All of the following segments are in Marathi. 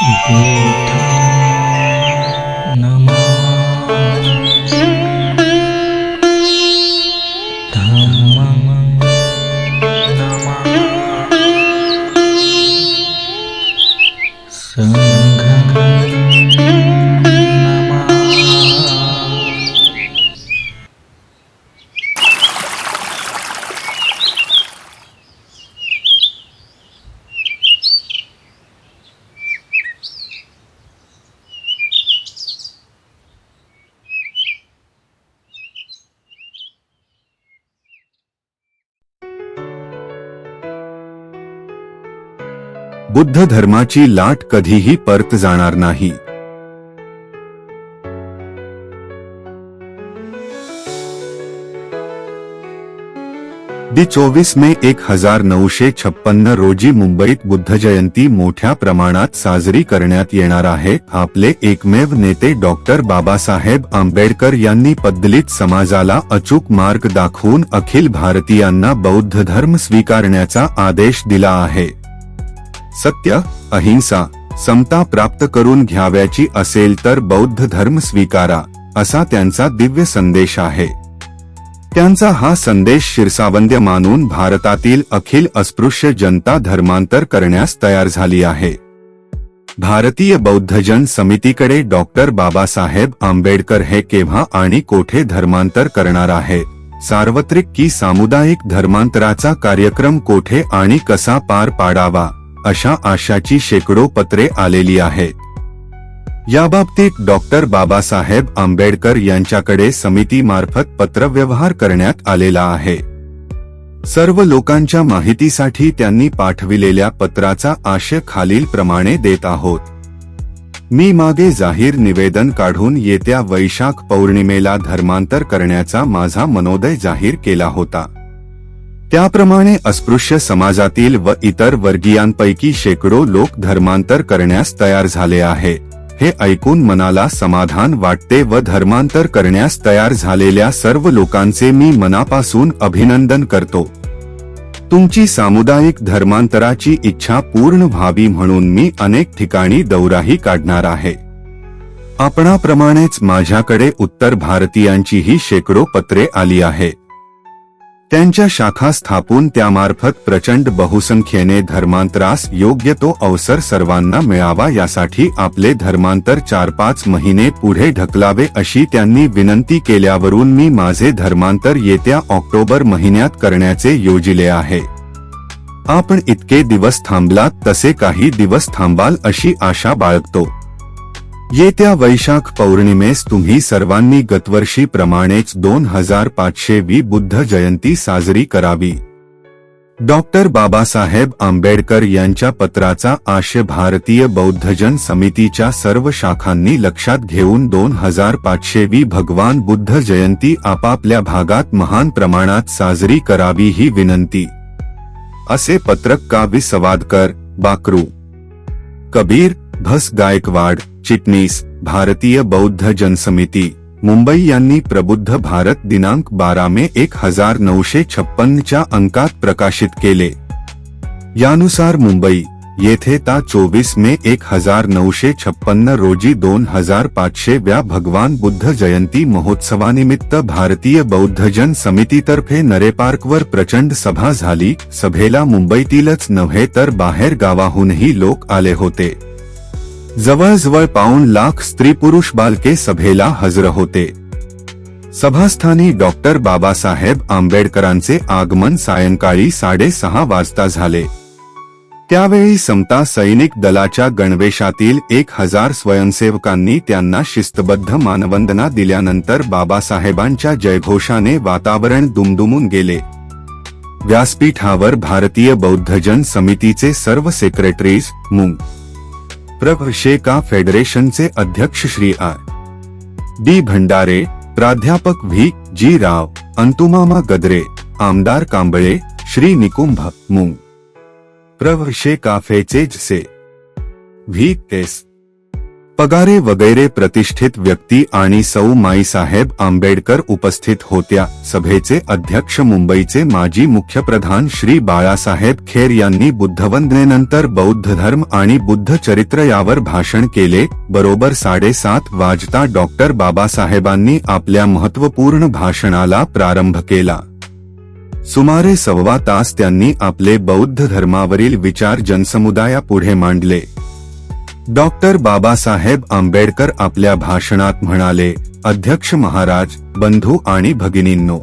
y बुद्ध धर्माची लाट कधीही परत जाणार नाही. दि चोवीस मे एक हजार नऊशे छप्पन्न रोजी मुंबईत बुद्ध जयंती मोठ्या प्रमाणात साजरी करण्यात येणार आहे. आपले एकमेव नेते डॉक्टर बाबासाहेब आंबेडकर यांनी पद्दलित समाजाला अचूक मार्ग दाखवून अखिल भारतीयांना बौद्ध धर्म स्वीकारण्याचा आदेश दिला आहे. सत्य अहिंसा समता प्राप्त करून घ्याव्याची असेल तर बौद्ध धर्म स्वीकारा असा त्यांचा दिव्य संदेश आहे. त्यांचा हा संदेश शिरसावंद्य मानून भारतातील अखिल अस्पृश्य जनता धर्मांतर करण्यास तयार झाली आहे. भारतीय बौद्धजन समितीकडे डॉक्टर बाबासाहेब आंबेडकर हे केव्हा आणि कोठे धर्मांतर करणार आहे? सार्वत्रिक की सामुदायिक धर्मांतराचा कार्यक्रम कोठे आणि कसा पार पाडावा? अशा आशाची शेकडो पत्रे आलेली आहेत. याबाबतीत डॉक्टर बाबासाहेब आंबेडकर यांच्याकडे समितीमार्फत पत्रव्यवहार करण्यात आलेला आहे. सर्व लोकांच्या माहितीसाठी त्यांनी पाठविलेल्या पत्राचा आशय खालील प्रमाणे देत आहोत. मी मागे जाहीर निवेदन काढून येत्या वैशाख पौर्णिमेला धर्मांतर करण्याचा माझा मनोदय जाहीर केला होता. त्याप्रमाणे अस्पृश्य समाजातील व इतर वर्गीयांपैकी शेकडो लोक धर्मांतर करण्यास तयार झाले आहे. हे ऐकून मनाला समाधान वाटते व धर्मांतर करण्यास तयार झालेल्या सर्व लोकांचे मी मनापासून अभिनंदन करतो. तुमची सामुदायिक धर्मांतराची इच्छा पूर्ण व्हावी म्हणून मी अनेक ठिकाणी दौराही काढणार आहे. आपणाप्रमाणेच माझ्याकडे उत्तर भारतीयांचीही शेकडो पत्रे आली आहेत त्यांच्या शाखा स्थापून त्यामार्फत प्रचंड बहुसंख्येने धर्मांतरास योग्य तो अवसर सर्वांना मिळावा यासाठी आपले धर्मांतर चार पाच महिने पुढे ढकलावे अशी त्यांनी विनंती केल्यावरून मी माझे धर्मांतर येत्या ऑक्टोबर महिन्यात करण्याचे योजिले आहे. आपण इतके दिवस थांबलात तसे काही दिवस थांबाल अशी आशा बाळगतो. येत्या वैशाख पौर्णिमेस तुम्ही सर्वांनी गतवर्षीप्रमाणेच दोन हजार पाचशे वी बुद्ध जयंती साजरी करावी. डॉक्टर बाबासाहेब आंबेडकर यांच्या पत्राचा आशय भारतीय बौद्धजन समितीच्या सर्व शाखांनी लक्षात घेऊन दोन हजार पाचशे वी भगवान बुद्ध जयंती आपापल्या भागात महान प्रमाणात साजरी करावी ही विनंती. असे पत्रक का सवादकर बाकरू? कबीर भस गायकवाड चिटणीस भारतीय बौद्ध जनसमिती मुंबई यांनी प्रबुद्ध भारत दिनांक बारा मे एक हजार नऊशे छप्पनच्या अंकात प्रकाशित केले. यानुसार मुंबई येथे ता चोवीस मे एक हजार नऊशे छप्पन्न रोजी दोन हजार पाचशे व्या भगवान बुद्ध जयंती महोत्सवानिमित्त भारतीय बौद्धजन समितीतर्फे नरेपार्कवर प्रचंड सभा झाली. सभेला मुंबईतीलच नव्हे तर बाहेर गावाहूनही लोक आले होते. जवळजवळ पाऊण लाख स्त्री पुरुष बालके सभेला हजर होते. सभास्थानी डॉक्टर बाबासाहेब आंबेडकरांचे आगमन सायंकाळी साडेसहा वाजता झाले. त्यावेळी समता सैनिक दलाच्या गणवेशातील एक हजार स्वयंसेवकांनी त्यांना शिस्तबद्ध मानवंदना दिल्यानंतर बाबासाहेबांच्या जयघोषाने वातावरण दुमदुमून गेले. व्यासपीठावर भारतीय बौद्धजन समितीचे सर्व सेक्रेटरीज मुंग प्रभशेका फेडरेशनचे अध्यक्ष श्री आर डी. भंडारे प्राध्यापक व्ही. जी. राव अंतुमामा गदरे आमदार कांबळे श्री. निकुंभ मुंग. प्रभशे काफेचे जसे व्ही. एस पगारे वगैरे प्रतिष्ठित व्यक्ती आणि सौ माईसाहेब आंबेडकर उपस्थित होत्या. सभेचे अध्यक्ष मुंबईचे माजी मुख्यप्रधान श्री बाळासाहेब खेर यांनी बुद्धवंदनेनंतर बौद्ध धर्म आणि बुद्ध चरित्र यावर भाषण केले. बरोबर साडेसात वाजता डॉक्टर बाबासाहेबांनी आपल्या महत्त्वपूर्ण भाषणाला प्रारंभ केला. सुमारे सव्वा तास त्यांनी आपले बौद्ध धर्मावरील विचार जनसमुदायापुढे मांडले. डॉक्टर बाबासाहेब आंबेडकर आपल्या भाषणात म्हणाले अध्यक्ष महाराज बंधू आणि भगिनींनो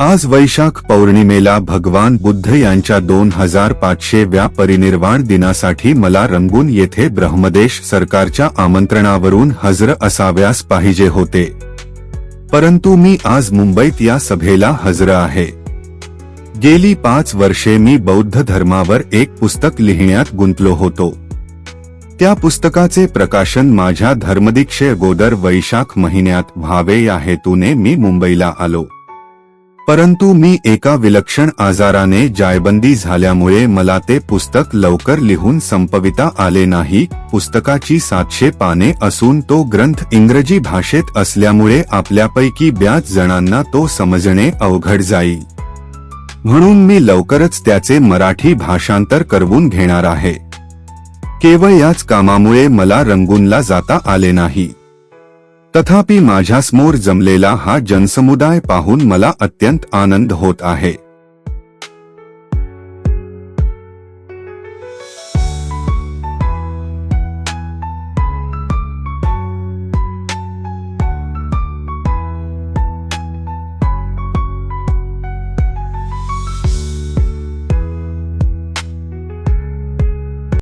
आज वैशाख पौर्णिमेला भगवान बुद्ध यांच्या दोन हजार पाचशे व्या परिनिर्वाण दिनासाठी मला रंगून येथे ब्रह्मदेश सरकारच्या आमंत्रणावरून हजर असाव्यास पाहिजे होते. परंतु मी आज मुंबईत या सभेला हजर आहे. गेली पाच वर्षे मी बौद्ध धर्मावर एक पुस्तक लिहिण्यात गुंतलो होतो. त्या पुस्तकाचे प्रकाशन माझ्या धर्मदीक्षे गोदर वैशाख महिन्यात व्हावे या हेतूने मी मुंबईला आलो. परंतु मी एका विलक्षण आजाराने जायबंदी झाल्यामुळे मला ते पुस्तक लवकर लिहून संपविता आले नाही पुस्तकाची सातशे पाने असून तो ग्रंथ इंग्रजी भाषेत असल्यामुळे आपल्यापैकी ब्याच जणांना तो समजणे अवघड जाईल. म्हणून मी लवकरच त्याचे मराठी भाषांतर करवून घेणार आहे. केवळ याच कामामुळे मला रंगूनला जाता आले नाही. तथापि माझ्यासमोर जमलेला हा जनसमुदाय पाहून मला अत्यंत आनंद होत आहे.